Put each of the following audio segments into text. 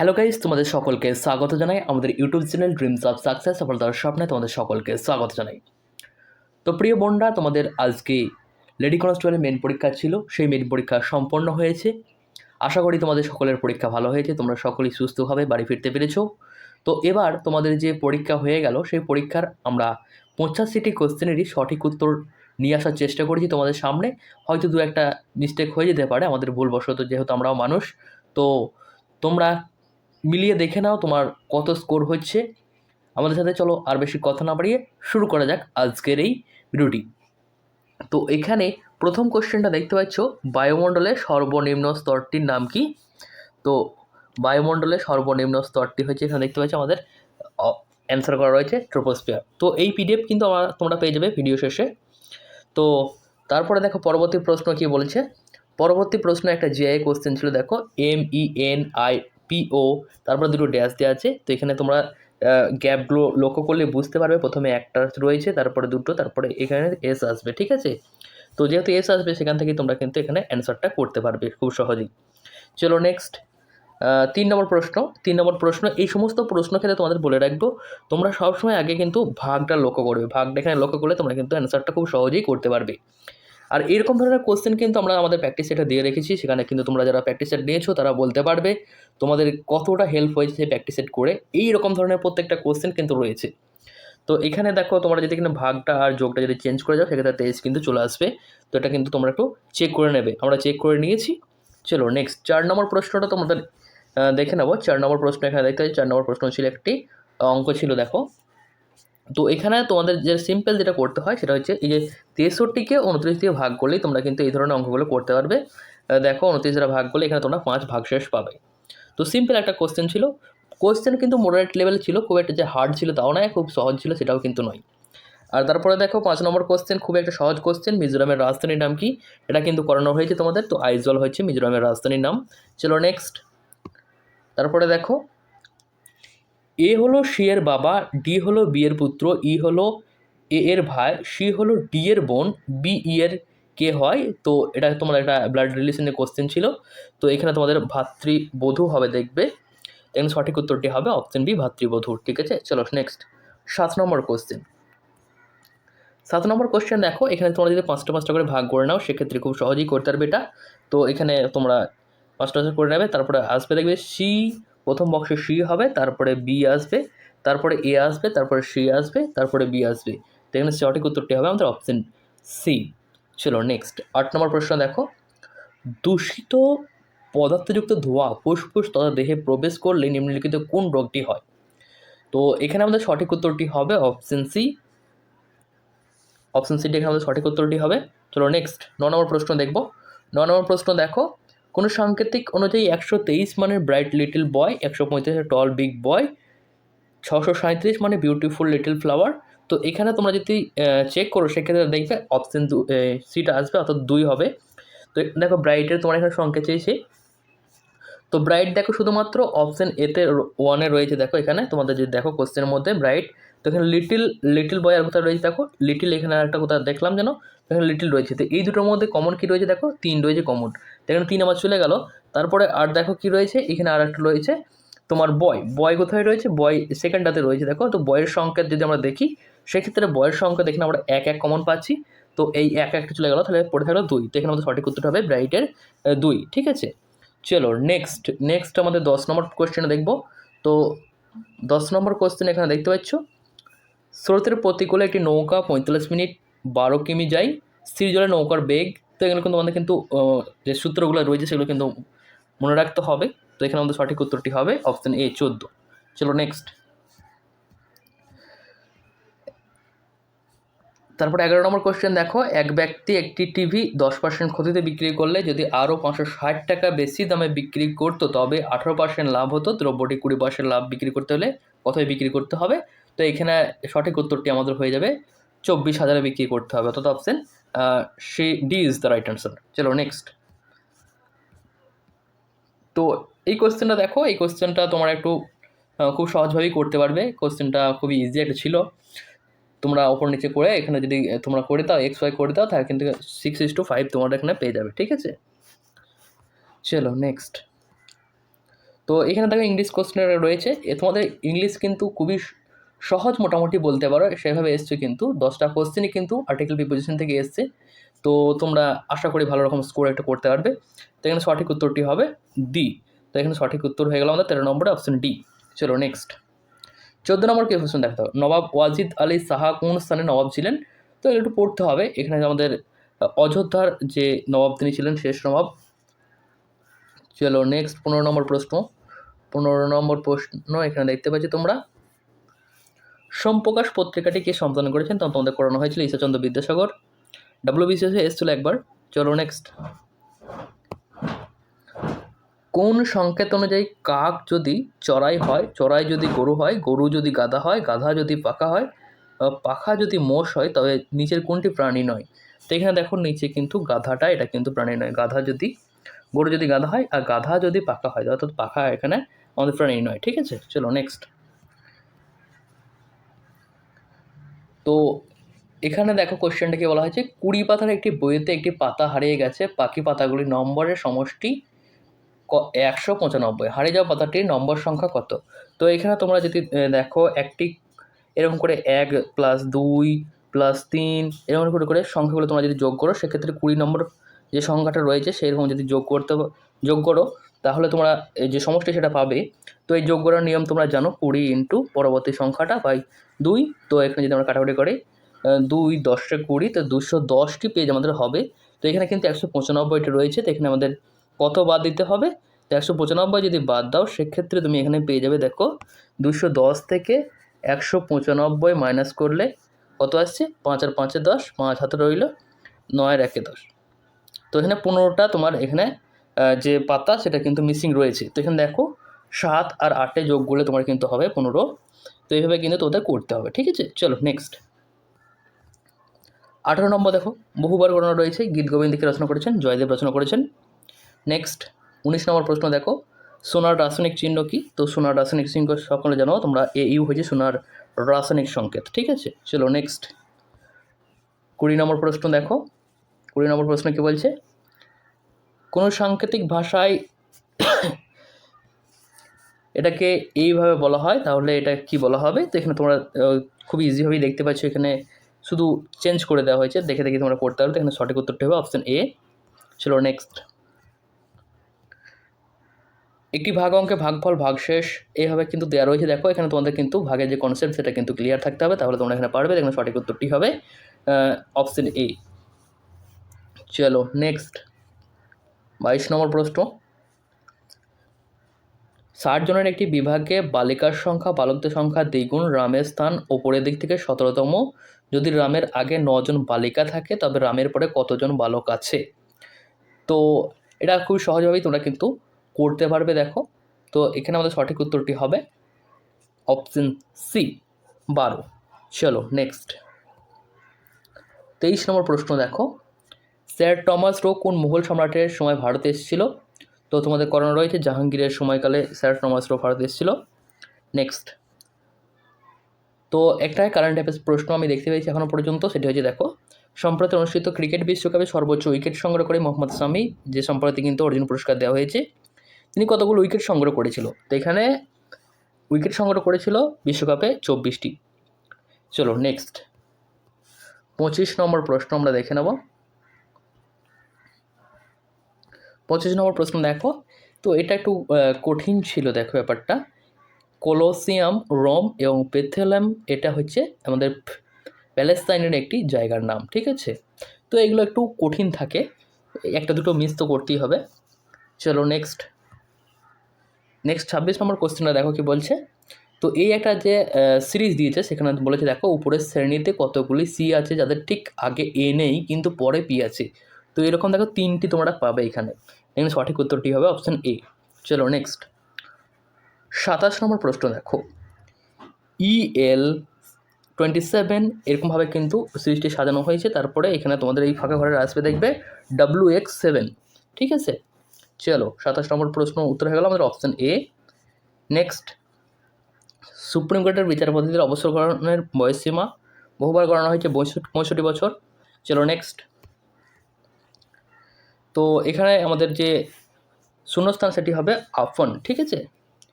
Hello guys তোমাদের সকলকে স্বাগত জানাই আমাদের YouTube channel dreams of success সফলতার স্বপ্নে তোমাদের সকলকে স্বাগত জানাই। তো প্রিয় বোনরা, তোমাদের আজকে লেডি কনস্টেবলের মেন পরীক্ষা ছিল, সেই মেন পরীক্ষা সম্পন্ন হয়েছে। আশা করি তোমাদের সকলের পরীক্ষা ভালো হয়েছে, তোমরা সকলেই সুস্থভাবে বাড়ি ফিরতে পেরেছ। তো এবার তোমাদের যে পরীক্ষা হয়ে গেল, সেই পরীক্ষার আমরা পঁচাশিটি কোশ্চেনেরই সঠিক উত্তর নিয়ে আসার চেষ্টা করেছি তোমাদের সামনে। হয়তো দু একটা মিস্টেক হয়ে যেতে পারে, আমাদের ভুলবশত যেহেতু আমরাও মানুষ। তো তোমরা মিলিয়ে দেখে নাও তোমার কত স্কোর হচ্ছে। আমাদের সাথে চলো আর বেশি কথা না বাড়িয়ে শুরু করা যাক আজকের এই ভিডিওটি। তো এখানে প্রথম কোশ্চেনটা দেখতে পাচ্ছ, বায়ুমণ্ডলের সর্বনিম্ন স্তরটির নাম কি? তো বায়ুমণ্ডলের সর্বনিম্ন স্তরটি হচ্ছে এখানে দেখতে পাচ্ছ আমাদের অ্যান্সার করা রয়েছে ট্রোপোস্ফিয়ার তো এই পিডিএফ কিন্তু আমরা, তোমরা পেয়ে যাবে ভিডিও শেষে। তো তারপরে দেখো পরবর্তী প্রশ্ন কি বলেছে? পরবর্তী প্রশ্ন একটা জিআই কোশ্চেন ছিল, দেখো M E N I PO তারপরে দুটো ড্যাশ দেওয়া আছে। তো এখানে তোমরা গ্যাপগুলো লক্ষ্য করলে বুঝতে পারবে। প্রথমে একটা রয়েছে, তারপরে দুটো, তারপরে এখানে এস আসবে, ঠিক আছে? তো যেহেতু এস আসবে, সেখান থেকে তোমরা কিন্তু এখানে অ্যান্সারটা করতে পারবে খুব সহজেই। চলো নেক্সট তিন নম্বর প্রশ্ন। তিন নম্বর প্রশ্ন, এই সমস্ত প্রশ্ন ক্ষেত্রে তোমাদের বলে রাখব, তোমরা সবসময় আগে কিন্তু ভাগটা লক্ষ্য করবে। ভাগটা এখানে লক্ষ্য করলে তোমরা কিন্তু অ্যান্সারটা খুব সহজেই করতে পারবে। আর এরকম ধরনের কোশ্চেন কিন্তু আমরা আমাদের প্র্যাকটিস সেটা দিয়ে রেখেছি। সেখানে কিন্তু তোমরা যারা প্র্যাকটিস সেট নিয়েছো তারা বলতে পারবে তোমাদের কতটা হেল্প হয়েছে সেই প্র্যাকটিস সেট করে। এই রকম ধরনের প্রত্যেকটা কোশ্চেন কিন্তু রয়েছে। তো এখানে দেখো, তোমরা যদি এখানে ভাগটা আর যোগটা যদি চেঞ্জ করে যাও, সেক্ষেত্রে তেইশ কিন্তু চলে আসবে। তো এটা কিন্তু তোমরা একটু চেক করে নেবে। আমরা চেক করে নিয়েছি। চলো নেক্সট চার নম্বর প্রশ্নটা তোমাদের দেখে নেব। চার নম্বর প্রশ্ন এখানে দেখতে চার নম্বর প্রশ্ন ছিল একটি অঙ্ক ছিল দেখো। তো এখানে তোমাদের যে সিম্পল যেটা করতে হয় সেটা হচ্ছে এই যে তেষট্টিকে উনত্রিশ দিয়ে ভাগ করলেই তোমরা কিন্তু এই ধরনের অঙ্কগুলো করতে পারবে। দেখো উনত্রিশ দ্বারা ভাগ করলে এখানে তোমরা পাঁচ ভাগশেষ পাবে। তো সিম্পল একটা কোশ্চেন ছিল। কোশ্চেন কিন্তু মোডারেট লেভেল ছিল, খুব একটা যে হার্ড ছিল তাও নয়, খুব সহজ ছিল সেটাও কিন্তু নয়। আর তারপরে দেখো পাঁচ নম্বর কোশ্চেন খুব একটা সহজ কোশ্চেন মিজোরামের রাজধানীর নাম কি? এটা কিন্তু করানো হয়েছে তোমাদের, তো আইজল হয়েছে মিজোরামের রাজধানীর নাম। চলো নেক্সট তারপরে দেখো এ হলো সি এর বাবা, ডি হলো বি এর পুত্র, ই হলো এ এর ভাই, সি হলো ডি এর বোন, বি ই এর কে হয়। তো এটা তোমাদের একটা ব্লাড রিলেশনের কোশ্চেন ছিল। তো এখানে তোমাদের ভাতৃবধূ হবে দেখবে। এখানে সঠিক উত্তরটি হবে অপশন বি ভাতৃবধূ। ঠিক আছে? চলো নেক্সট সাত নম্বর কোশ্চেন সাত নম্বর কোশ্চেন দেখো, এখানে তোমরা যদি পাঁচটা পাঁচটা করে ভাগ করে নাও, সেক্ষেত্রে খুব সহজেই করতে পারবে এটা। তো এখানে তোমরা পাঁচটা করে নেবে, তারপরে আসবে দেখবে সি প্রথম বক্সে সি হবে, তারপরে বি আসবে, তারপরে এ আসবে, তারপরে সি আসবে, তারপরে বি আসবে। তো এখানে সঠিক উত্তরটি হবে আমাদের অপশন সি চলো নেক্সট আট নম্বর প্রশ্ন দেখো। দূষিত পদার্থযুক্ত ধোঁয়া ফুসফুস তথা দেহে প্রবেশ করলে নিম্নলিখিত কোন রোগটি হয়? তো এখানে আমাদের সঠিক উত্তরটি হবে অপশন সি অপশন সিটি এখানে আমাদের সঠিক উত্তরটি হবে। চলো নেক্সট ন নম্বর প্রশ্ন দেখব। ন নম্বর প্রশ্ন দেখো কোনো সাংকেতিক অনুযায়ী একশো তেইশ মানের ব্রাইট লিটল বয় একশো পঁয়ত্রিশ টল বিগ বয় ছশো সাঁত্রিশ মানে বিউটিফুল লিটল ফ্লাওয়ার তো এখানে তোমরা যদি চেক করো, সেক্ষেত্রে দেখবে অপশান দু সিটা আসবে, অর্থাৎ দুই হবে। তো দেখো ব্রাইটের তোমার এখানে সংখ্যা চেয়েছি। তো ব্রাইট দেখো শুধুমাত্র অপশন এতে ওয়ানে রয়েছে, দেখো এখানে। তোমাদের যদি দেখো কোশ্চেনের মধ্যে ব্রাইট তো এখানে লিটিল লিটিল বয় আর কোথায় রয়েছে, দেখো? লিটিল এখানে একটা কোথায় দেখলাম যেন এখানে লিটিল রয়েছে। তো এই দুটোর মধ্যে কমন কী রয়েছে, দেখো? তিন রয়েছে কমন এখানে তিন আমার চলে গেল। তারপরে আর দেখো কি রয়েছে? এখানে আর একটা রয়েছে তোমার বয়। বয় কোথায় রয়েছে? বয় সেকেন্ডটাতে রয়েছে, দেখো? তো বয়ের সংখ্যা যদি আমরা দেখি, সেক্ষেত্রে বয়ের সংখ্যা দেখে আমরা এক এক কমন পাচ্ছি। তো এই এক একটা চলে গেল, তাহলে পড়ে থাকল দুই। তো এখানে আমাদের সঠিক উত্তরটা হবে ব্রাইটের দুই। ঠিক আছে? চলো নেক্সট নেক্সট আমাদের দশ নম্বর কোশ্চেনে দেখব। তো দশ নম্বর কোশ্চেন এখানে দেখতে পাচ্ছ। স্রোতের প্রতিকূলে একটি নৌকা পঁয়তাল্লিশ মিনিট বারো কিমি যায়। স্থির জলে নৌকার বেগ তো এখানে কিন্তু আমাদের কিন্তু যে সূত্রগুলো রয়েছে সেগুলো কিন্তু মনে রাখতে হবে। তো এখানে আমাদের সঠিক উত্তরটি হবে অপশান এ, চোদ্দ। চলো নেক্সট তারপর এগারো নম্বর কোশ্চেন দেখো। এক ব্যক্তি একটি টিভি দশ পার্সেন্ট ক্ষতিতে বিক্রি করলে যদি আরও পাঁচশো ষাট টাকা বেশি দামে বিক্রি করতো, তবে আঠারো পার্সেন্ট লাভ হতো। দ্রব্যটি কুড়ি পার্সেন্ট লাভ বিক্রি করতে হলে কোথায় বিক্রি করতে হবে? তো এখানে সঠিক উত্তরটি আমাদের হয়ে যাবে, চব্বিশ হাজারে বিক্রি করতে হবে। অর্থাৎ option say D is the right answer চলো নেক্সট তো এই কোশ্চেনটা দেখো, এই কোশ্চেনটা তোমার একটু খুব সহজভাবেই করতে পারবে। কোশ্চেনটা খুবই ইজি একটা ছিল। তোমরা ওপর নিচে করে এখানে যদি তোমরা করে দাও এক্স ওয়াই করে দাও, তাহলে কিন্তু সিক্স ইস টু ফাইভ তোমরা এখানে পেয়ে যাবে, ঠিক আছে? চলো নেক্সট তো এখানে দেখো ইংলিশ কোশ্চেন রয়েছে। তোমাদের ইংলিশ কিন্তু খুবই সহজ মোটামুটি বলতে পারো, সেভাবে এসছে কিন্তু। দশটা কোশ্চেনই কিন্তু আর্টিকেল প্রিপোজিশন থেকে এসছে। তো তোমরা আশা করি ভালো রকম স্কোর একটা করতে পারবে। তো এখানে সঠিক উত্তরটি হবে ডি তো এখানে সঠিক উত্তর হয়ে গেল আমাদের তেরো নম্বরে অপশন ডি চলো নেক্সট চোদ্দ নম্বর কি কোশ্চেন দেখতে হবে। নবাব ওয়াজিদ আলী সাহা কোন স্থানে নবাব ছিলেন? তো এগুলো একটু পড়তে হবে। এখানে আমাদের অযোধ্যার যে নবাব তিনি ছিলেন, শেষ নবাব। চলো নেক্সট পনেরো নম্বর প্রশ্ন। পনেরো নম্বর প্রশ্ন এখানে দেখতে পাচ্ছি তোমরা। সোমপ্রকাশ পত্রিকাটি কে সম্পাদন করেছেন তখন তোমাদের করানো হয়েছিল ঈশ্বরচন্দ্র বিদ্যাসাগর। ডাব্লিউবিসিএস এসেছিল একবার। চলো নেক্সট কোন সংকেত অনুযায়ী কাক যদি চড়াই হয়, চড়াই যদি গরু হয়, গরু যদি গাধা হয়, গাধা যদি পাখা হয় পাখা যদি মোষ হয়, তবে নিচের কোনটি প্রাণী নয়? তো এখানে দেখো নিচে কিন্তু গাধাটা, এটা কিন্তু প্রাণী নয়। গাধা যদি, গরু যদি গাধা হয় আর গাধা যদি পাকা হয়, অর্থাৎ পাখা এখানে আমাদের প্রাণী নয়। ঠিক আছে? চলো নেক্সট তো এখানে দেখো কোশ্চেনটাকে বলা হয়েছে, কুড়ি পাতার একটি বইতে একটি পাতা হারিয়ে গেছে, বাকি পাতাগুলি নম্বরের সমষ্টি ক- একশো পঁচানব্বই। হারিয়ে যাওয়া পাতাটির নম্বর সংখ্যা কত? তো এখানে তোমরা যদি দেখো একটি, এরকম করে এক প্লাস দুই প্লাস তিন, এরকম করে করে সংখ্যাগুলো তোমরা যদি যোগ করো, সেক্ষেত্রে কুড়ি নম্বর যে সংখ্যাটা রয়েছে, সেরকম যদি যোগ করতে, যোগ করো তাহলে তোমরা এই যে সমষ্টি সেটা পাবে। তো এই যোগ করার নিয়ম তোমরা জানো, কুড়ি ইন্টু পরবর্তী সংখ্যাটা বাই দুই। তো এখানে যদি আমরা কাটাকুটি করি দুই দশে কুড়ি, তো দুশো দশটি পেজ আমাদের হবে। তো এখানে কিন্তু একশো পঁচানব্বইটা রয়েছে, তো এখানে আমাদের কত বাদ দিতে হবে? তো একশো পঁচানব্বই যদি বাদ দাও, সেক্ষেত্রে তুমি এখানে পেয়ে যাবে, দেখো, দুশো দশ থেকে একশো পঁচানব্বই মাইনাস করলে কত আসছে? পাঁচ আর পাঁচে দশ, পাঁচ হাতে রইল নয়ের একে দশ। তো এখানে পনেরোটা তোমার এখানে যে পাতা, সেটা কিন্তু মিসিং রয়েছে। তো এখানে দেখো, সাত আর আটে যোগ করলে তোমার কিন্তু হবে পনেরো। তো এইভাবে কিন্তু তোদের করতে হবে, ঠিক আছে? চলো নেক্সট আঠারো নম্বর দেখো, বহুবার গণনা রয়েছে, গীত গোবিন্দকে রচনা করেছেন, জয়দেব রচনা করেছেন। নেক্সট উনিশ নম্বর প্রশ্ন দেখো, সোনার রাসায়নিক চিহ্ন কি? তো সোনার রাসায়নিক চিহ্ন সকলে জানো, তোমরা এ ইউ হয়েছে সোনার রাসায়নিক সংকেত, ঠিক আছে? চলো নেক্সট কুড়ি নম্বর প্রশ্ন দেখো, কুড়ি নম্বর প্রশ্ন কি বলছে? কোনো সাংকেতিক ভাষায় এটাকে এইভাবে বলা হয়, তাহলে এটা কি বলা হবে? তো এখানে তোমরা খুব ইজিভাবেই দেখতে পাচ্ছ এখানে শুধু চেঞ্জ করে দেওয়া হয়েছে। দেখে দেখে তোমরা করতে পারো। এখানে সঠিক উত্তরটি হবে অপশন এ চলো নেক্সট একটি ভাগ অঙ্কে ভাগফল ভাগশেষ এইভাবে কিন্তু দেওয়া রয়েছে। দেখো, এখানে তোমাদের কিন্তু ভাগের যে কনসেপ্ট সেটা কিন্তু ক্লিয়ার থাকতে হবে। তাহলে তোমরা এখানে পারবে। এখানে সঠিক উত্তরটি হবে অপশান এ চলো নেক্সট বাইশ নম্বর প্রশ্ন। ষাট জনের একটি বিভাগে বালিকার সংখ্যা, বালকদের সংখ্যা দ্বিগুণ, রামের স্থান ওপরের দিক থেকে সতেরোতম। যদি রামের আগে নজন বালিকা থাকে, তবে রামের পরে কতজন বালক আছে? তো এটা খুব সহজভাবেই তোমরা কিন্তু করতে পারবে, দেখো। তো এখানে আমাদের সঠিক উত্তরটি হবে অপশন সি, বারো। চলো, নেক্সট। তেইশ নম্বর প্রশ্ন, দেখো। স্যার টমাস রো কোন মুঘল সম্রাটের সময় ভারতে এসেছিল? তো তোমাদের করানো রয়েছে, জাহাঙ্গীরের সময়কালে স্যার টমাস রো ভারতে এসেছিল। নেক্সট তো একটা কারেন্ট অ্যাফেয়ার্স প্রশ্ন আমি দেখতে পেয়েছি এখনও পর্যন্ত, সেটি হচ্ছে দেখো, সম্প্রতি অনুষ্ঠিত ক্রিকেট বিশ্বকাপে সর্বোচ্চ উইকেট সংগ্রহ করে মোহাম্মদ সামি, যে সম্প্রতি কিন্তু অর্জুন পুরস্কার দেওয়া হয়েছে, তিনি কতগুলো উইকেট সংগ্রহ করেছিল? তো এখানে উইকেট সংগ্রহ করেছিল বিশ্বকাপে চব্বিশটি। চলো নেক্সট পঁচিশ নম্বর প্রশ্ন আমরা দেখে নেব। পঁচিশ নম্বর প্রশ্ন দেখো। তো এটা একটু কঠিন ছিল দেখো ব্যাপারটা। কোলোসিয়াম, রোম এবং পেথেলাম, এটা হচ্ছে আমাদের প্যালেস্তাইনের একটি জায়গার নাম, ঠিক আছে? তো এগুলো একটু কঠিন থাকে, একটা দুটো মিস তো করতেই হবে। চলো নেক্সট নেক্সট ছাব্বিশ নম্বর কোশ্চেনটা দেখো কি বলছে? তো এই একটা যে সিরিজ দিয়েছে, সেখানে বলেছে, দেখো, উপরের শ্রেণীতে কতগুলি সি আছে, যাদের ঠিক আগে এ নেই, কিন্তু পরে পি আছে। তো এরকম দেখো তিনটি তোমরা পাবে এখানে। এখানে সঠিক উত্তরটি হবে অপশান এ চলো নেক্সট সাতাশ নম্বর প্রশ্ন দেখো। ইএল টোয়েন্টি সেভেন এরকমভাবে কিন্তু সিরিজটি সাজানো হয়েছে, তারপরে এখানে তোমাদের এই ফাঁকা ঘরের আসবে দেখবে ডাব্লিউ এক্স সেভেন ঠিক আছে? চলো, সাতাশ নম্বর প্রশ্ন উত্তর হয়ে গেল আমাদের অপশান এ নেক্সট সুপ্রিম কোর্টের বিচারপতিদের অবসরকরণের বয়সসীমা বহুবার গণনা হয়েছে, পঁয়ষট্টি বছর। চলো নেক্সট তো এখানে আমাদের যে শূন্যস্থান সেটি হবে আপন ঠিক আছে?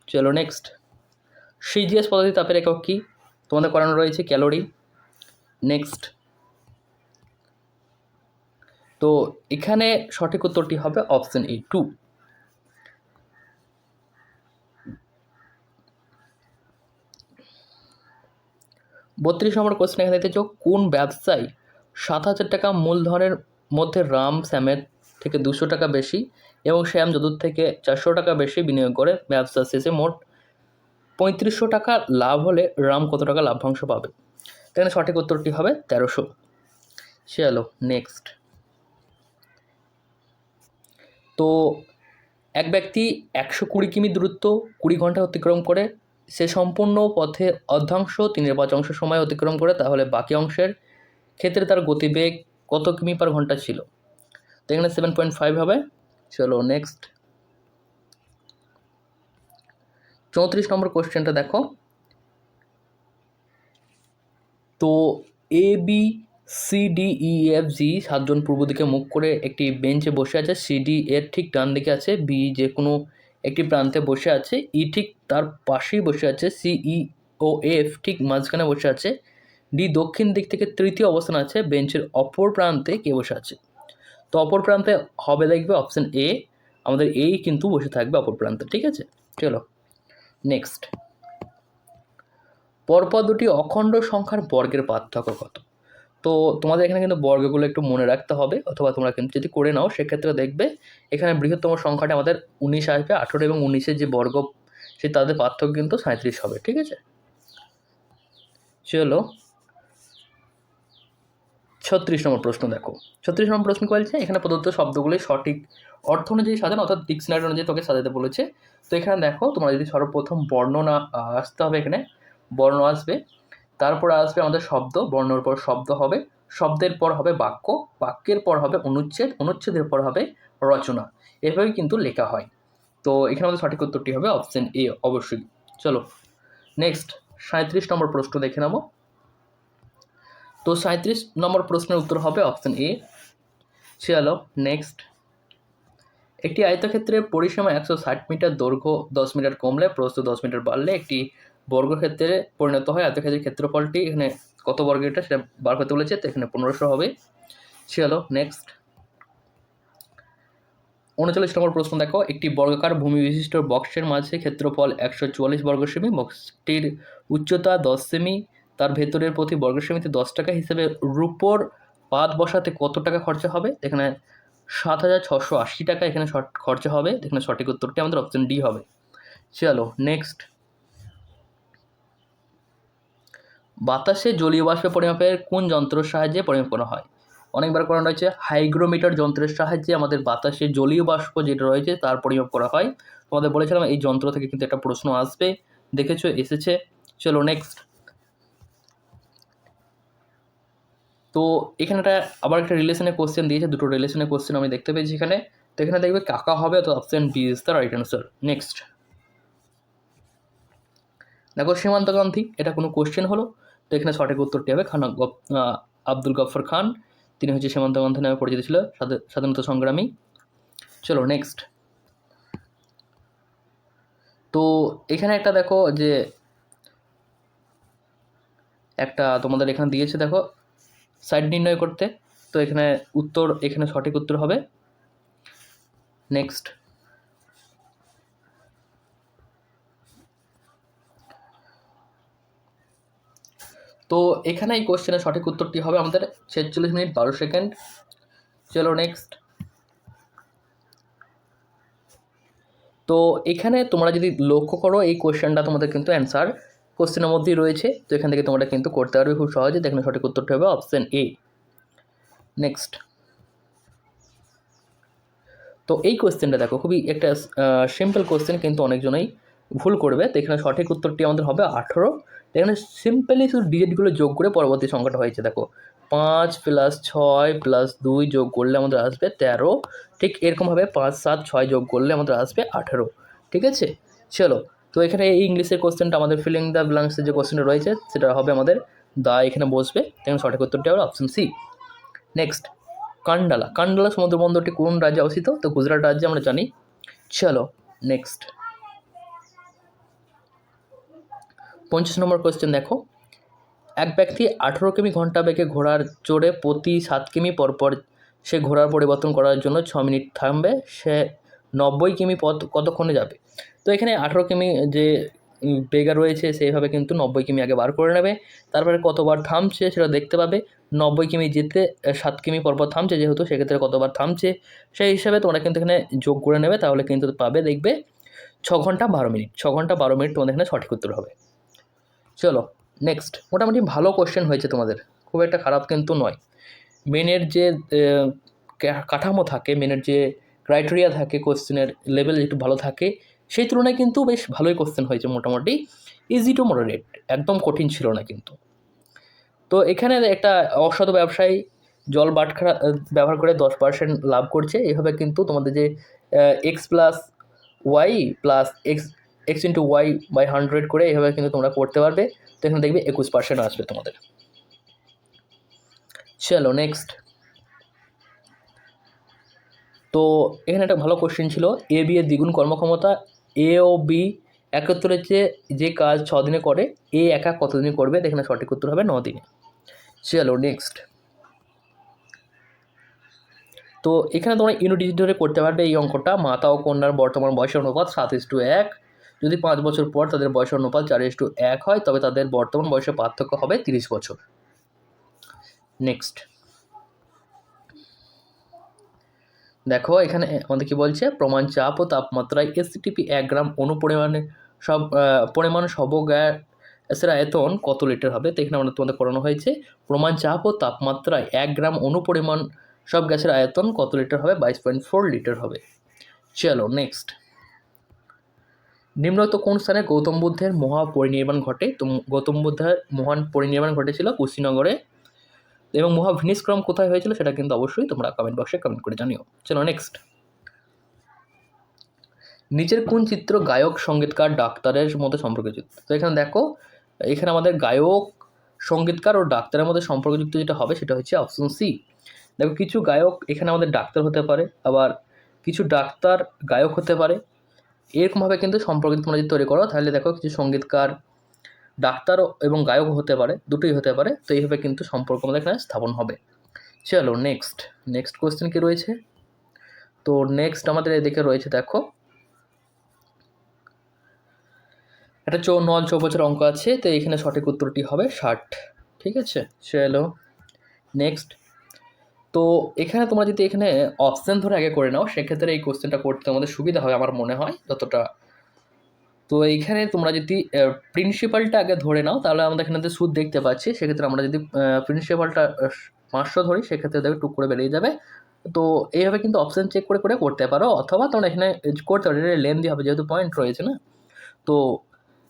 চলো নেক্সট সিজিএস পদ্ধতি তাপের একক কী? তোমাদের করানো রয়েছে ক্যালোরি। নেক্সট তো এখানে সঠিক উত্তরটি হবে অপশন এ টু বত্রিশ নম্বর কোশ্চেন এখানে দেখতে কোন ব্যবসায় সাত হাজার টাকা মূলধনের মধ্যে রাম শ্যামের থেকে দুশো টাকা বেশি এবং শ্যাম যদুর থেকে চারশো টাকা বেশি বিনিয়োগ করে ব্যবসা শেষে মোট পঁয়ত্রিশশো টাকা লাভ হলে রাম কত টাকা লাভ্যাংশ পাবে? এখানে সঠিক উত্তরটি হবে তেরোশো। চলো নেক্সট তো এক ব্যক্তি একশো কুড়ি কিমি দূরত্ব কুড়ি ঘণ্টা অতিক্রম করে, সে সম্পূর্ণ পথে অর্ধাংশ তিনের পাঁচ অংশ সময় অতিক্রম করে, তাহলে বাকি অংশের ক্ষেত্রে তার গতিবেগ কত কিমি পার ঘণ্টা ছিল? তো এখানে সেভেন পয়েন্ট ফাইভ হবে। চলো নেক্সট চৌত্রিশ নম্বর কোশ্চেনটা দেখো। তো A B C D E F G সাতজন পূর্ব দিকে মুখ করে একটি বেঞ্চে বসে আছে। সিডি এর ঠিক ডান দিকে আছে। বি যে কোনো একটি প্রান্তে বসে আছে। ই ঠিক তার পাশেই বসে আছে। সিই ও এফ ঠিক মাঝখানে বসে আছে। ডি দক্ষিণ দিক থেকে তৃতীয় অবস্থান আছে। বেঞ্চের অপর প্রান্তে কে বসে আছে? তো অপর প্রান্তে হবে দেখবে অপশান এ আমাদের এই কিন্তু বসে থাকবে অপর প্রান্তে, ঠিক আছে? চলো নেক্সট পরপর দুটি অখণ্ড সংখ্যার বর্গের পার্থক্য কত? তো তোমাদের এখানে কিন্তু বর্গগুলো একটু মনে রাখতে হবে, অথবা তোমরা কিন্তু যদি করে নাও, সেক্ষেত্রে দেখবে এখানে বৃহত্তম সংখ্যাটা আমাদের উনিশ আসবে, আঠেরো এবং উনিশের যে বর্গ, সে তাদের পার্থক্য কিন্তু সাঁত্রিশ হবে, ঠিক আছে? চলো ছত্রিশ নম্বর প্রশ্ন দেখো। ছত্রিশ নম্বর প্রশ্ন বলছে? এখানে প্রদত্ত শব্দগুলি সঠিক অর্থ অনুযায়ী সাজানো, অর্থাৎ ডিকশনারি অনুযায়ী তোকে সাজাতে বলেছে। তো এখানে দেখো, তোমরা যদি সর্বপ্রথম বর্ণনা আসতে হবে এখানে, বর্ণ আসবে, তারপর আসবে আমাদের শব্দ, বর্ণর পর শব্দ হবে, শব্দের পর হবে বাক্য, বাক্যের পর হবে অনুচ্ছেদ, অনুচ্ছেদের পর হবে রচনা। এভাবেই কিন্তু লেখা হয়। তো এখানে আমাদের সঠিক উত্তরটি হবে অপশন এ, অবশ্যই। চলো নেক্সট সাঁত্রিশ নম্বর প্রশ্ন দেখে নেব তো সাঁত্রিশ নম্বর প্রশ্নের উত্তর হবে অপশন এ চলো নেক্সট একটি আয়তক্ষেত্রের পরিসীমা একশো ষাট মিটার দৈর্ঘ্য দশ মিটার কমলে প্রস্থ দশ মিটার বাড়লে একটি বর্গক্ষেত্রে পরিণত হয় আয়তক্ষেত্রের ক্ষেত্রফলটি। এখানে কত বর্গের এটা সেটা বার করতে বলেছে, তো এখানে পনেরোশো হবে। চলো নেক্সট উনচল্লিশ নম্বর প্রশ্ন দেখো, একটি বর্গাকার ভূমি বিশিষ্ট বক্সের মাঝে ক্ষেত্রফল একশো চুয়াল্লিশ বর্গ সেমি, বক্সটির উচ্চতা দশ সেমি। তার ভেতরের প্রতি বর্গ সেমিতে দশ টাকা হিসেবে রুপোর পাত বসাতে কত টাকা খরচা হবে? এখানে সাত হাজার ছশো আশি টাকা এখানে খরচা হবে। এখানে সঠিক উত্তরটি আমাদের অপশন ডি হবে। চলো নেক্সট বাতাসে জলীয় বাষ্পের পরিমাপের কোন যন্ত্রের সাহায্যে পরিমাপ করা হয়? অনেকবার করানো রয়েছে, হাইগ্রোমিটার যন্ত্রের সাহায্যে আমাদের বাতাসে জলীয় বাষ্প যেটা রয়েছে তার পরিমাপ করা হয়। তোমাদের বলেছিলাম এই যন্ত্র থেকে কিন্তু একটা প্রশ্ন আসবে। দেখেছ, এসেছে। চলো নেক্সট তো এখানে একটা আবার একটা রিলেশনের কোশ্চেন দিয়েছে, দুটো রিলেশনের কোশ্চেন আমি দেখতে পেয়েছি এখানে। তো এখানে দেখবে কাকা হবে তো option B is the right answer next দেখো সীমান্ত গান্ধী, এটা কোনো কোশ্চেন হলো। তো এখানে সঠিক উত্তরটি হবে খান আব্দুল গফর খান। তিনি হচ্ছে সীমান্ত গান্ধী নামে পরিচিত ছিল স্বাধীনতা সংগ্রামী। চলো নেক্সট তো এখানে একটা দেখো যে একটা তোমাদের এখানে দিয়েছে দেখো সাইড নির্ণয় করতে। তো এখানে উত্তর, এখানে সঠিক উত্তর হবে। নেক্সট তো এখানে এই কোশ্চেনের সঠিক উত্তরটি হবে আমাদের ছেচল্লিশ মিনিট বারো সেকেন্ড। চলো নেক্সট তো এখানে তোমরা যদি লক্ষ্য করো, এই কোশ্চেনটা তোমাদের কিন্তু অ্যান্সার কোশ্চেনের মধ্যেই রয়েছে, তো এখান থেকে তোমরা কিন্তু করতে পারবে খুব সহজে। এখানে সঠিক উত্তরটি হবে অপশান এ নেক্সট তো এই কোশ্চেনটা দেখো, খুবই একটা সিম্পল কোশ্চেন কিন্তু অনেকজনেই ভুল করবে। তো এখানে সঠিক উত্তরটি আমাদের হবে আঠেরো। এখানে সিম্পলি শুধু ডিজিটগুলো যোগ করে পরবর্তী সংখ্যাটা হয়েছে, দেখো। পাঁচ প্লাস ছয় প্লাস দুই যোগ করলে আমাদের আসবে তেরো। ঠিক এরকমভাবে পাঁচ, সাত, ছয় যোগ করলে আমাদের আসবে আঠেরো। ঠিক আছে? চলো তো এখানে এই ইংলিশের কোশ্চেনটা আমাদের ফিলিং দ্য ব্লাঙ্কসের যে কোশ্চেনটা রয়েছে, সেটা হবে আমাদের দা এখানে বসবে। এখানে সঠিক উত্তরটি হবে option C next Kandla Kandla সমুদ্র বন্দরটি কোন রাজ্যে অবস্থিত? তো গুজরাট রাজ্যে আমরা জানি। চলো নেক্সট পঞ্চাশ নম্বর কোয়েশ্চেন দেখো। এক ব্যক্তি আঠেরো কিমি ঘণ্টা বেগে ঘোড়ার চড়ে প্রতি সাত কিমি পরপর সে ঘোড়ার পরিবর্তন করার জন্য ছ মিনিট থামবে। সে নব্বই কিমি পথ কতক্ষণে যাবে? তো এখানে আঠেরো কিমি যে বেগা রয়েছে, সেইভাবে কিন্তু নব্বই কিমি আগে বার করে নেবে। তারপরে কতবার থামছে সেটা দেখতে পাবে। নব্বই কিমি যেতে সাত কিমি পরপর থামছে যেহেতু, সেক্ষেত্রে কতবার থামছে সেই হিসাবে তোমরা কিন্তু এখানে যোগ করে নেবে, তাহলে কিন্তু পাবে দেখবে ছ ঘণ্টা বারো মিনিট। ছ ঘণ্টা বারো মিনিট তোমাদের এখানে সঠিক উত্তর হবে। চলো নেক্সট মোটামুটি ভালো কোশ্চেন হয়েছে তোমাদের। খুব একটা খারাপ কিন্তু নয়। মেনের যে কাঠামো থাকে মেনের যে ক্রাইটেরিয়া থাকে কোশ্চেনের লেভেল একটু ভালো থাকে সেই তুলনায় কিন্তু বেশ ভালোই কোশ্চেন হয়েছে মোটামুটি ইজি টু মডারেট একদম কঠিন ছিল না কিন্তু। তো এখানে একটা অসাধু ব্যবসায়ী জল বাটখারা ব্যবহার করে দশ পার্সেন্ট লাভ করছে। এভাবে কিন্তু তোমাদের যে X plus Y plus X X into Y by hundred করে এইভাবে কিন্তু তোমরা করতে পারবে। তো এখানে দেখবে একুশ পার্সেন্ট আসবে তোমাদের। চলো নেক্সট তো এখানে একটা ভালো কোশ্চেন ছিল এ বি এর দ্বিগুণ কর্মক্ষমতা এ ও বি একত্রে যে যে কাজ ছ দিনে করে এ একা কতদিনে করবে? তো এখানে সঠিক উত্তর হবে ন দিনে। চলো নেক্সট তো এখানে তোমরা ইউনিট ধরে করতে পারবে এই অঙ্কটা। মাতা ও কন্যার বর্তমান বয়সের অনুপাত সাত ইস টু এক। যদি পাঁচ বছর পর তাদের বয়সের অনুপাত চার ইস টু এক হয়, তবে তাদের বর্তমান বয়সের পার্থক্য হবে তিরিশ বছর। নেক্সট দেখো, এখানে আমাদের কি বলছে প্রমাণ চাপ ও তাপমাত্রায় এসিটিপি এক গ্রাম অনুপরিমাণে সব পরিমাণ সব গ্যাসের আয়তন কত লিটার হবে? তো এখানে আমাদের তোমাদের করানো হয়েছে, প্রমাণ চাপ ও তাপমাত্রায় এক গ্রাম অনুপরিমাণ সব গ্যাসের আয়তন কত লিটার হবে? বাইশ পয়েন্ট ফোর লিটার হবে। চলো নেক্সট নিম্নত কোন স্থানে গৌতম বুদ্ধের মহাপরিনির্বাণ ঘটে? তো গৌতম বুদ্ধের মহান পরিনির্বাণ ঘটেছিল কুশীনগরে। এবং মহাভিনিষ্ক্রম কোথায় হয়েছিল সেটা কিন্তু অবশ্যই তোমরা কমেন্ট বক্সে কমেন্ট করে জানিও। চলো নেক্সট নিচের কোন চিত্র গায়ক সঙ্গীতকার ডাক্তারের মধ্যে সম্পর্কযুক্ত? তো এখানে দেখো, এখানে আমাদের গায়ক সঙ্গীতকার ও ডাক্তারের মধ্যে সম্পর্কযুক্ত যেটা হবে সেটা হচ্ছে অপশন সি দেখো, কিছু গায়ক এখানে আমাদের ডাক্তার হতে পারে, আবার কিছু ডাক্তার গায়ক হতে পারে। এরকমভাবে কিন্তু সম্পর্ক তোমরা যদি তৈরি করো, তাহলে দেখো কিছু সঙ্গীতকার ডাক্তার এবং গায়ক হতে পারে, দুটোই হতে পারে, তো এইভাবে কিন্তু সম্পর্ক আমাদের এখানে স্থাপন হবে। চলো নেক্সট নেক্সট কোয়েশ্চেন কি রয়েছে? তো নেক্সট আমাদের এদিকে রয়েছে দেখো। একটা চৌ, নল চৌবছর অঙ্ক আছে, তো এখানে সঠিক উত্তরটি হবে ষাট। ঠিক আছে? চলো নেক্সট তো এখানে তোমরা যদি এখানে অপশান ধরে আগে করে নাও, সেক্ষেত্রে এই কোশ্চেনটা করতে তোমাদের সুবিধা হয় আমার মনে হয়, যতটা তো এইখানে তোমরা যদি প্রিন্সিপালটা আগে ধরে নাও, তাহলে আমাদের এখানে যে সুদ দেখতে পাচ্ছি, সেক্ষেত্রে আমরা যদি প্রিন্সিপালটা পাঁচশো ধরি, সেক্ষেত্রে দেখবে টুক করে বেরিয়ে যাবে। তো এইভাবে কিন্তু অপশান চেক করে করে করতে পারো, অথবা তোমরা এখানে করতে পারো, এটা লেন্দি হবে, যেহেতু পয়েন্ট রয়েছে না। তো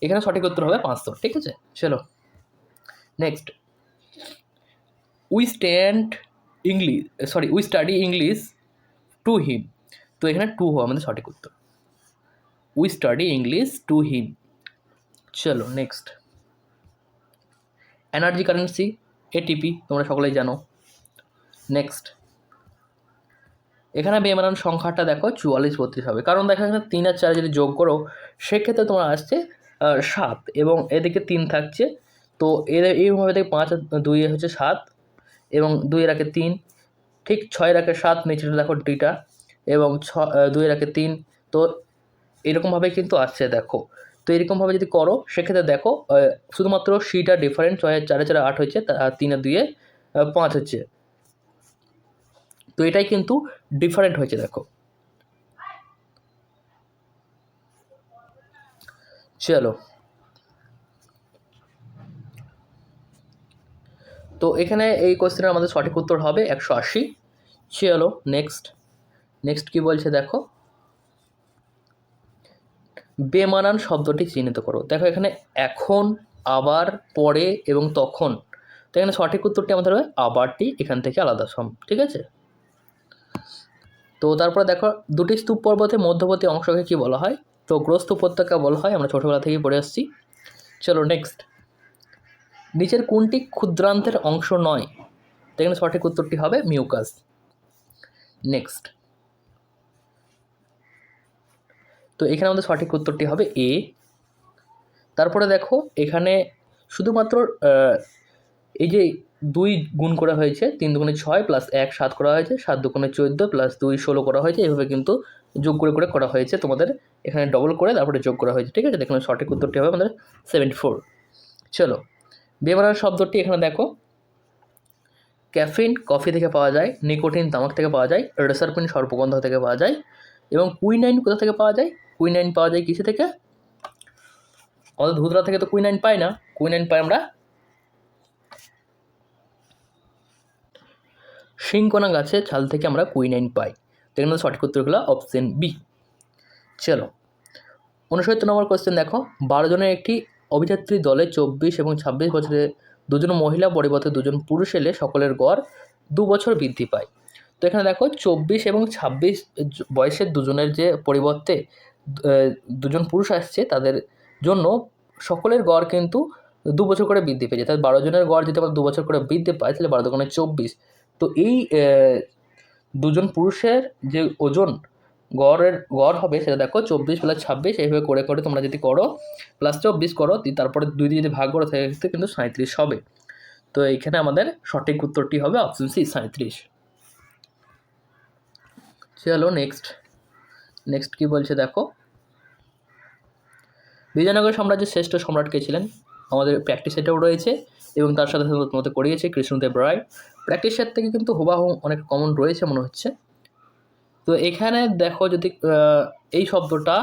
এখানে সঠিক উত্তর হবে পাঁচশো, ঠিক আছে? চলো। Next we stand English sorry we study English to him তো এখানে টু হবে, আমাদের সঠিক উত্তর। We study English to him চলো নেক্সট এনার্জি কারেন্সি এটিপি তোমরা সকলেই জানো। নেক্সট এখানে বেমানান সংখ্যাটা দেখো চুয়াল্লিশ, বত্রিশ হবে। কারণ দেখো এখানে তিন আর চার যদি যোগ করো, সেক্ষেত্রে তোমার আসছে সাত এবং এদিকে তিন থাকছে। তো এর এইভাবে দেখে পাঁচ দুই হচ্ছে সাত এবং দুই রাখে তিন। ঠিক ছয় রাখে সাত নিচেটা দেখো ডিটা এবং ছ দুই রাখে তিন। তো এরকমভাবে কিন্তু আসছে, দেখো। তো এরকমভাবে যদি করো, সেক্ষেত্রে দেখো শুধুমাত্র সিটা ডিফারেন্ট ছয়, চারে চারে আট হচ্ছে তিন আর দুইয়ে পাঁচ হচ্ছে। তো এটাই কিন্তু ডিফারেন্ট হয়েছে, দেখো। চলো। তো এখানে এই কোশ্চেনের আমাদের সঠিক উত্তর হবে একশো আশি। চলো নেক্সট নেক্সট কি বলছে, দেখো। বেমানান শব্দটি চিহ্নিত করো। দেখো এখানে এখন, আবার, পরে এবং তখন। তো এখানে সঠিক উত্তরটি আমাদের হবে আবারটি, এখান থেকে আলাদা সম, ঠিক আছে? তো তারপরে দেখো, দুটি স্তূপ পর্বতের মধ্যবর্তী অংশকে কি বলা হয়? তো গ্রস্ত উপত্যকা বলা হয়, আমরা ছোটোবেলা থেকেই পড়ে আসছি। চলো নেক্সট নিচের কোনটি ক্ষুদ্রান্তের অংশ নয়? তো এখানে সঠিক উত্তরটি হবে মিউকাস। নেক্সট তো এখানে আমাদের সঠিক উত্তরটি হবে এ তারপরে দেখো, এখানে শুধুমাত্র এই যে দুই গুণ করা হয়েছে, তিন দুগুণে ছয় প্লাস এক সাত করা হয়েছে, সাত দুগুণে চোদ্দ প্লাস দুই ষোলো করা হয়েছে এইভাবে কিন্তু যোগ করে করে করা হয়েছে তোমাদের এখানে ডবল করে তারপরে যোগ করা হয়েছে, ঠিক আছে? দেখুন সঠিক উত্তরটি হবে আমাদের সেভেন্টি ফোর চলো বেমানার শব্দটি এখানে দেখো। ক্যাফিন কফি থেকে পাওয়া যায়, নিকোটিন তামাক থেকে পাওয়া যায়, রেসারপিন সর্পগন্ধ থেকে পাওয়া যায় এবং কুইনাইন কোথা থেকে পাওয়া যায়? কুইনাইন পাওয়া যায় কিসে থেকে? আমাদের ধুতরা থেকে তো কুইনাইন পাই না। কুইনাইন পাই আমরা শিংকোনা গাছের ছাল থেকে আমরা কুইনাইন পাই। তো এখানে সঠিক উত্তর হলো অপশন বি চলো উনসত্তর নম্বর কোয়েশ্চেন দেখো। বারো জনের একটি অভিযাত্রী দলে চব্বিশ এবং ছাব্বিশ বছরের দুজন মহিলা পরিবর্তে দুজন পুরুষ এলে সকলের গড় দু বছর বৃদ্ধি পায়। তো এখানে দেখো, চব্বিশ এবং ছাব্বিশ বয়সের দুজনের যে পরিবর্তে দুজন পুরুষ আসছে, তাদের জন্য সকলের গড় কিন্তু দু বছর করে বৃদ্ধি পেয়েছে। তাহলে বারো জনের গড় যদি আবার দু বছর করে বৃদ্ধি পায়, তাহলে বারো দোকানে চব্বিশ। তো এই দুজন পুরুষের যে ওজন গড়ের, গড় হবে সেটা দেখো, চব্বিশ প্লাস ছাব্বিশ, এইভাবে করে করে তোমরা যদি করো প্লাস চব্বিশ করো তারপরে দুই দিয়ে যদি ভাগ করো সেক্ষেত্রে কিন্তু সাঁত্রিশ হবে। তো এইখানে আমাদের সঠিক উত্তরটি হবে অপশন সি সাঁত্রিশ চলো নেক্সট নেক্সট কি বলছে দেখো? বিজয়নগর সাম্রাজ্যের শ্রেষ্ঠ সম্রাট কে ছিলেন? আমাদের প্র্যাকটিস সেটাও রয়েছে এবং তার সাথে সাথে তোমাদের করিয়েছে কৃষ্ণদেব রায়। প্র্যাকটিস সেট থেকে কিন্তু হুবাহু অনেক কমন রয়েছে মনে হচ্ছে। তো এখানে দেখো যদি এই শব্দটা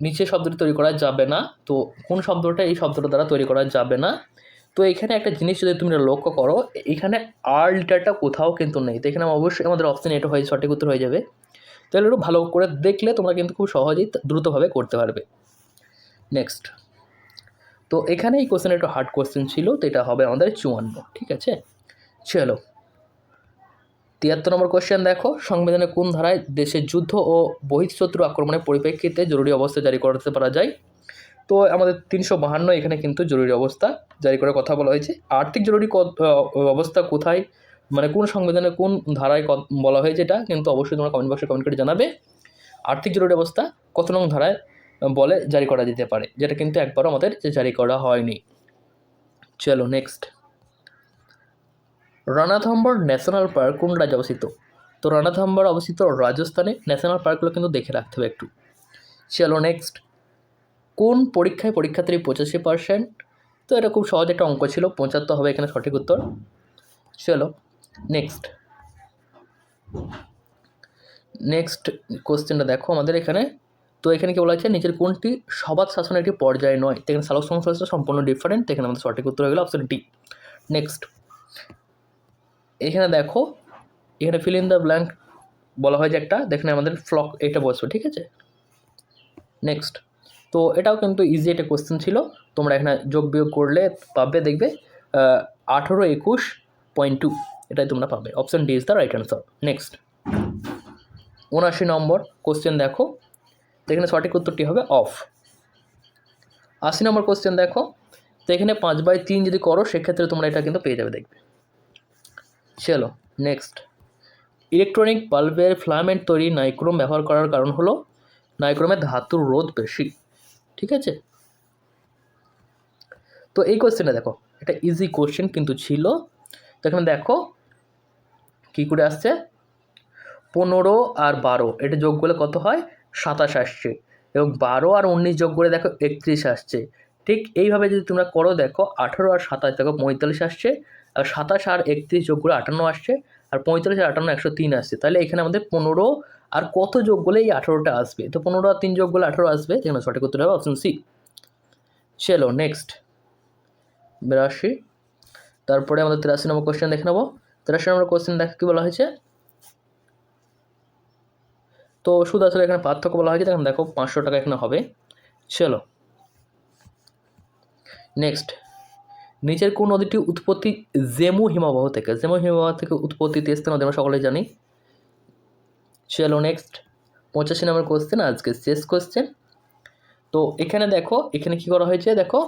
নিচে শব্দটি তৈরি করা যাবে না, তো কোন শব্দটা এই শব্দটা দ্বারা তৈরি করা যাবে না? তো এখানে একটা জিনিস যদি তুমি লক্ষ্য করো, এখানে আর লিটারটা কোথাও কিন্তু নেই। তো এখানে অবশ্যই আমাদের অপশন এটা হয়ে, সঠিক উত্তর হয়ে যাবে। তাহলে একটু ভালো করে দেখলে তোমরা কিন্তু খুব সহজেই দ্রুতভাবে করতে পারবে। নেক্সট তো এখানে এই কোশ্চেন একটু হার্ড কোশ্চেন ছিল, তো এটা হবে আমাদের চুয়ান্ন, ঠিক আছে? চলো। তিয়াত্তর নম্বর কোশ্চেন দেখো সংবিধানের কোন ধারায় দেশের যুদ্ধ ও বহিঃশত্রু আক্রমণের পরিপ্রেক্ষিতে জরুরি অবস্থা জারি করতে পারা যায়? তো আমাদের তিনশো বাহান্ন, এখানে কিন্তু জরুরি অবস্থা জারি করার কথা বলা হয়েছে। আর্থিক জরুরি অবস্থা কোথায়? মানে কোন সংবিধানে কোন ধারায় বলা হয়েছে এটা? কিন্তু অবশ্যই তোমরা কমেন্ট বক্সে কমেন্ট করে জানাবে। আর্থিক জরুরি অবস্থা, কত নং ধারায় বলে জারি করা যেতে পারে, যেটা কিন্তু একবারও আমাদের জারি করা হয়নি। চলো নেক্সট রানাথম্বর ন্যাশনাল পার্ক কোন রাজ্যে অবস্থিত? তো রানাথম্বর অবস্থিত রাজস্থানে। ন্যাশনাল পার্কগুলো কিন্তু দেখে রাখতে হবে একটু। চলো নেক্সট কোন পরীক্ষায় পরীক্ষার্থী পঁচাশি পার্সেন্ট তো এটা খুব সহজ একটা অঙ্ক ছিল, পঁচাত্তর হবে এখানে সঠিক উত্তর। চলো নেক্সট নেক্সট কোশ্চেনটা দেখো আমাদের এখানে। তো এখানে কি বলা হয়েছে? নিচের কোনটি সবাদ শাসনের একটি পর্যায় নয়? এখানে সালোক সংশ্লিষ্ট সম্পূর্ণ ডিফারেন্ট এখানে আমাদের সঠিক উত্তর হয়ে গেল অপশন ডি নেক্সট এখানে দেখো, এখানে ফিল ইন দ্য ব্ল্যাঙ্ক বলা হয় যে একটা, দেখেন আমাদের ফ্লক এটা বসবে, ঠিক আছে? নেক্সট তো এটাও কিন্তু ইজি একটা কোশ্চেন ছিল, তোমরা এখানে যোগ বিয়োগ করলে পাবে, দেখবে আঠেরো একুশ পয়েন্ট টু এটাই তোমরা পাবে। Option D is the right answer next উনআশি নম্বর কোশ্চেন দেখো তো এখানে সঠিক উত্তরটি হবে অফ। আশি নম্বর কোশ্চেন দেখো। তো এখানে পাঁচ বাই তিন যদি করো, সেক্ষেত্রে তোমরা এটা কিন্তু পেয়ে যাবে দেখবে। চলো নেক্সট ইলেকট্রনিক বাল্বের ফ্লামেন্ট তৈরি নাইক্রোম ব্যবহার করার কারণ হলো নাইক্রোমের ধাতুর রোধ বেশি, ঠিক আছে? তো এই কোশ্চেনটা দেখো এটা ইজি কোশ্চেন কিন্তু ছিল। তো এখানে দেখো, কী করে আসছে? পনেরো আর বারো, এটা যোগ করলে কত হয়? সাতাশ আসছে এবং বারো আর উনিশ যোগ করে দেখো একত্রিশ আসছে। ঠিক এইভাবে যদি তোমরা করো দেখো আঠেরো আর সাতাশ, দেখো পঁয়তাল্লিশ আসছে, আর সাতাশ আর একত্রিশ যোগ করে আটান্ন আসছে, আর পঁয়তাল্লিশ আর আটান্ন একশো তিন আসছে। তাহলে এখানে আমাদের পনেরো আর কত যোগ করলে এই আঠেরোটা আসবে? তো পনেরো আর তিন যোগ করলে আঠেরো আসবে যেখানে সঠিক উত্তর হবে অপশন সি চলো নেক্সট বিরাশি। তারপরে আমাদের তিরাশি নম্বর কোশ্চেন দেখে নেব। তিরাশি নম্বর কোশ্চেন দেখে কী বলা হয়েছে? তো শুধু আসলে এখানে পার্থক্য বলা হয়েছে দেখো পাঁচশো টাকা এখানে হবে। চলো। নেক্সট নিচের কোন নদীটি উৎপত্তি জেমু হিমবাহ থেকে? জেমু হিমবাহ থেকে উৎপত্তি তেস্তা নদী, আমরা সকলে জানি। চলো নেক্সট পঁচাশি নম্বর কোশ্চেন আজকে শেষ কোশ্চেন তো এখানে দেখো, এখানে কি করা হয়েছে? দেখো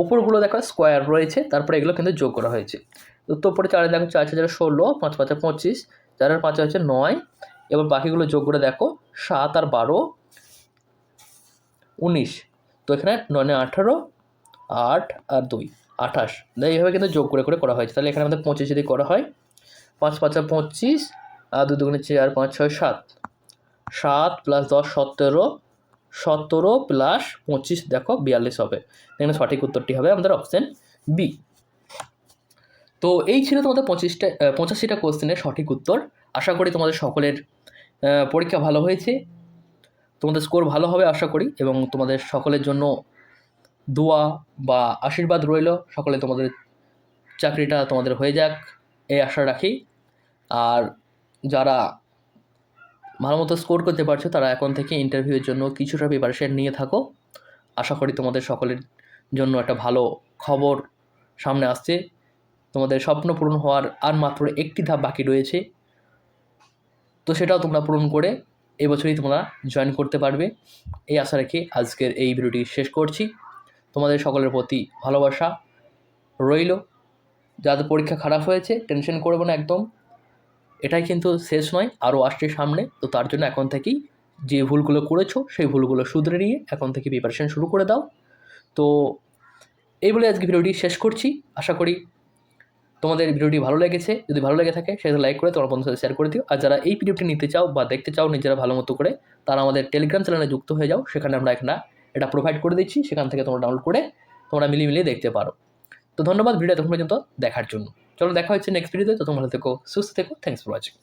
ওপরগুলো দেখো স্কোয়ার রয়েছে, তারপরে এগুলো কিন্তু যোগ করা হয়েছে। তো উপরে চারে দেখো চার হাজার ষোলো, পাঁচ পাঁচে পঁচিশ, চারের পাঁচ হচ্ছে নয় এবার বাকিগুলো যোগ করে দেখো, সাত আর বারো, উনিশ। তো এখানে নয়, আঠারো, আট আর দুই, আঠাশ। এইভাবে কিন্তু যোগ করে করে করা হয়েছে। তাহলে এখানে আমাদের পঁচিশ যদি করা হয়, পাঁচ, পাঁচা পঁচিশ, আর দু দুগুণে চার, পাঁচ, ছয়, সাত। সাত প্লাস দশ, সতেরো সতেরো প্লাস পঁচিশ, দেখো বিয়াল্লিশ হবে। এখানে সঠিক উত্তরটি হবে আমাদের অপশান বি তো এই ছিল তোমাদের পঁচিশটা পঁচাশিটা কোশ্চেনের সঠিক উত্তর। আশা করি তোমাদের সকলের পরীক্ষা ভালো হয়েছে। তোমাদের স্কোর ভালো হবে আশা করি এবং তোমাদের সকলের জন্য দোয়া বা আশীর্বাদ রইল। সকলে তোমাদের চাকরিটা তোমাদের হয়ে যাক এই আশা রাখি। আর যারা ভালো মতো স্কোর করতে পারছ, তারা এখন থেকে ইন্টারভিউয়ের জন্য কিছুটা প্রিপারেশন নিয়ে থাকো। আশা করি তোমাদের সকলের জন্য একটা ভালো খবর সামনে আসছে। তোমাদের স্বপ্ন পূরণ হওয়ার আর মাত্র একটি ধাপ বাকি রয়েছে। তো সেটাও তোমরা পূরণ করে এবছরই তোমরা জয়েন করতে পারবে। এই আশা রেখে আজকের এই ভিডিওটি শেষ করছি। তোমাদের সকলের প্রতি ভালোবাসা রইল। যাদের পরীক্ষা খারাপ হয়েছে টেনশন করব না একদম। এটাই কিন্তু শেষ নয়, আরও আসছে সামনে। তো তার জন্য এখন থেকেই যে ভুলগুলো করেছ, সেই ভুলগুলো শুধরে নিয়ে এখন থেকে প্রিপারেশান শুরু করে দাও। তো এই বলে আজকে ভিডিওটি শেষ করছি। আশা করি তোমাদের ভিডিওটি ভালো লেগেছে, যদি ভালো লেগে থাকে সেটা লাইক করে তোমার বন্ধুর সাথে শেয়ার করে দিও। আর যারা এই ভিডিওটি নিতে চাও বা দেখতে চাও নিজেরা ভালো মতো করে, তারা আমাদের টেলিগ্রাম চ্যানেলে যুক্ত হয়ে যাও। সেখানে আমরা এখানে এটা প্রোভাইড করে দিচ্ছি। সেখান থেকে তোমরা ডাউনলোড করে তোমরা মিলিয়ে মিলিয়ে দেখতে পারো। তো ধন্যবাদ ভিডিও তখন পর্যন্ত দেখার জন্য। চলো দেখা হচ্ছে নেক্সট ভিডিওতে তো। তোমরা থেকো, সুস্থ থেকো। Thanks for watching